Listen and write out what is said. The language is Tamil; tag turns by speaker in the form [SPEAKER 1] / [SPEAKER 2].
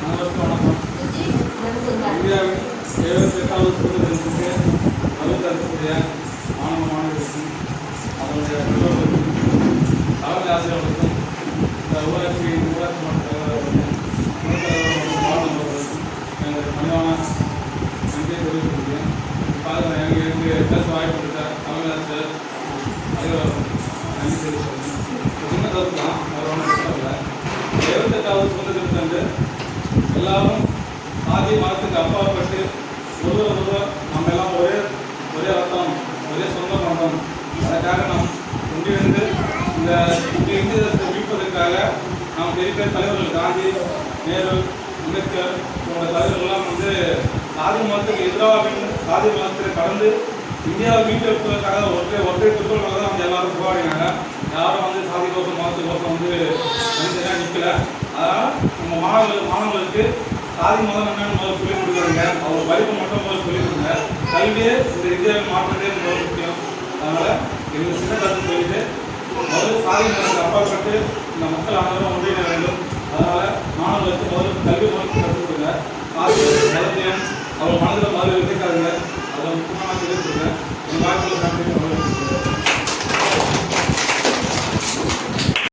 [SPEAKER 1] அனைவருக்கும் வணக்கம் இந்தியாவின் எழுபத்தி எட்டாவது சுதந்திர தினத்துக்கு மாணவ மாணவர்களுக்கும் அவருடைய பெற்றோர்களுக்கும் தலைமை ஆசிரியர்களுக்கும் இந்த ஊராட்சி ஊராட்சி மன்ற எனது பணிவான நன்றியை தெரிவித்துக் கொள்கிறேன் எனக்கு எனக்கு பேச வாய்ப்பு கொடுத்த தலைமை ஆசிரியர் சின்ன கருத்து தான் வேறு ஒன்றும் இல்லை எழுபத்தெட்டாவது சுதந்திர தினத்தன்று எல்லாரும் சாதி மதத்துக்கு அப்பாற்பட்டு ஒருவர் ஒருவர் நம்ம எல்லாம் ஒரே ஒரே ரத்தம் ஒரே சொந்த பந்தம் அதற்காக நாம் ஒன்றிணைந்து இந்த இந்த இந்திய தேசத்தை மீட்பதற்காக நாம் பெரிய பெரிய தலைவர்கள் காந்தி நேரு அம்பேத்கர் போன்ற தலைவர்கள்லாம் வந்து சாதி மதத்துக்கு எதிராக நின்று சாதி மதத்தை கடந்து இந்தியாவை மீட்டெடுப்பதற்காக ஒற்றை ஒற்றை குறிக்கோளாக தான் வந்து எல்லாரும் போராடினாங்க. யாரும் வந்து சாதி கோசம் மதத்துக்கோசம் வந்து மனிதனாக நிற்கல அதனால் நம்ம மாணவர்கள் மாணவர்களுக்கு சாதி மதம் என்னன்னு முதல்ல சொல்லிக் கொடுக்குறாங்க. அவர் படிப்பு மட்டும் முதல்ல சொல்லிக் கொடுங்க. கல்வியே இந்த இந்தியாவில் மாற்றத்தே முதல் முக்கியம். அதனால் எங்கள் சின்ன கருத்து சொல்லிட்டு முதல்ல சாதி மதத்துக்கு அப்பாற்பட்டு இந்த மக்கள் அனைவரும் ஒன்றிய வேண்டும். அதனால் மாணவர்களுக்கு முதல்ல கல்வி முதல் கற்றுக் கொடுங்க. சாதி